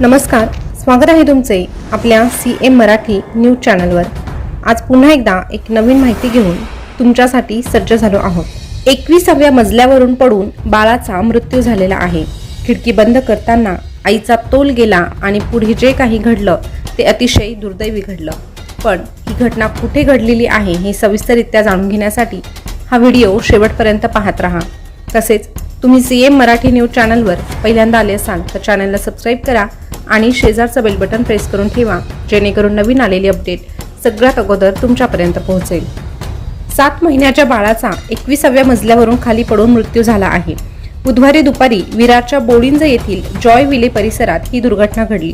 नमस्कार स्वागत आहे तुमचे आपल्या सी एम मराठी न्यूज चॅनलवर. आज पुन्हा एकदा एक नवीन माहिती घेऊन तुमच्यासाठी सज्ज झालो आहोत. एकविसाव्या मजल्यावरून पडून बाळाचा मृत्यू झालेला आहे. खिडकी बंद करताना आईचा तोल गेला आणि पुढे जे काही घडलं ते अतिशय दुर्दैवी घडलं. पण ही घटना कुठे घडलेली आहे हे सविस्तररित्या जाणून घेण्यासाठी हा व्हिडिओ शेवटपर्यंत पाहत राहा. तसेच तुम्ही सी एम मराठी न्यूज चॅनलवर पहिल्यांदा आले असाल तर चॅनलला सबस्क्राईब करा आणि शेजारचं बेल बटन प्रेस करून ठेवा जेणेकरून नवीन आलेली अपडेट सगळ्यात अगोदर तुमच्यापर्यंत पोहोचेल. सात महिन्याच्या बाळाचा एकविसाव्या मजल्यावरून खाली पडून मृत्यू झाला आहे. बुधवारी दुपारी विरारच्या बोळिंज येथील जॉय विले परिसरात ही दुर्घटना घडली.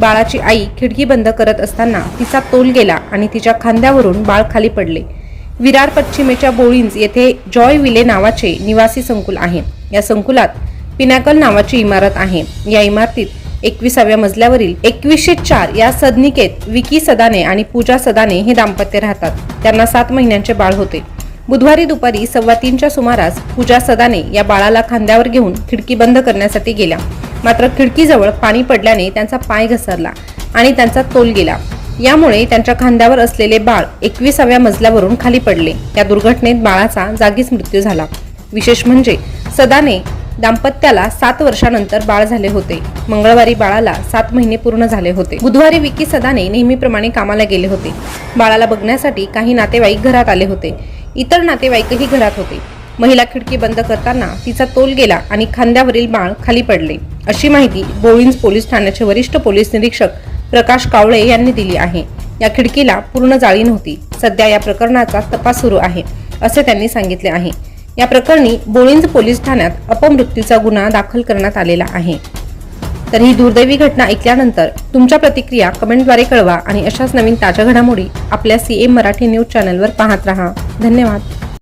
बाळाची आई खिडकी बंद करत असताना तिचा तोल गेला आणि तिच्या खांद्यावरून बाळ खाली पडले. विरार पश्चिमेच्या बोळींज येथे जॉय विले नावाचे निवासी संकुल आहे. या संकुलात पिनॅकल नावाची इमारत आहे. या इमारतीत एकविसाव्या मजल्यावरील एकवीसशे चार या सदनिकेत विकी सदाने आणि पूजा सदाने हे दाम्पत्य राहतात. त्यांना सात महिन्यांचे बाळ होते. बुधवारी दुपारी सव्वा तीनच्या सुमारास पूजा सदाने या बाळाला खांद्यावर घेऊन खिडकी बंद करण्यासाठी गेल्या. मात्र खिडकीजवळ पाणी पडल्याने त्यांचा पाय घसरला आणि त्यांचा तोल गेला. यामुळे त्यांच्या खांद्यावर असलेले बाळ एकविसाव्या मजल्यावरून खाली पडले. या दुर्घटनेत बाळाचा जागीच मृत्यू झाला. विशेष म्हणजे सदाने दाम्पत्याला सात वर्षानंतर बाळ झाले होते. मंगळवारी बाळाला सात महिने पूर्ण झाले होते. बुधवारी विकी सदाने नेहमीप्रमाणे कामाला गेले होते. बाळाला बघण्यासाठी काही नातेवाईक घरात आले होते. इतर नातेवाईकही घरात होते. महिला खिडकी बंद करताना तिचा तोल गेला आणि खांद्यावरील बाळ खाली पडले. अशी माहिती बोळींज पोलीस ठाण्याचे वरिष्ठ पोलीस निरीक्षक प्रकाश कावळे यांनी दिली आहे. या खिडकीला पूर्ण जाळी नव्हती. सध्या या प्रकरणाचा तपास सुरू आहे असे त्यांनी सांगितले आहे. या प्रकरणी बोळिंज पोलीस ठाण्यात अपमृत्यूचा गुन्हा दाखल करण्यात आलेला आहे. तर ही दुर्दैवी घटना ऐकल्यानंतर तुमच्या प्रतिक्रिया कमेंटद्वारे कळवा आणि अशाच नवीन ताज्या घडामोडी आपल्या सी एम मराठी न्यूज चॅनलवर पाहत रहा. धन्यवाद.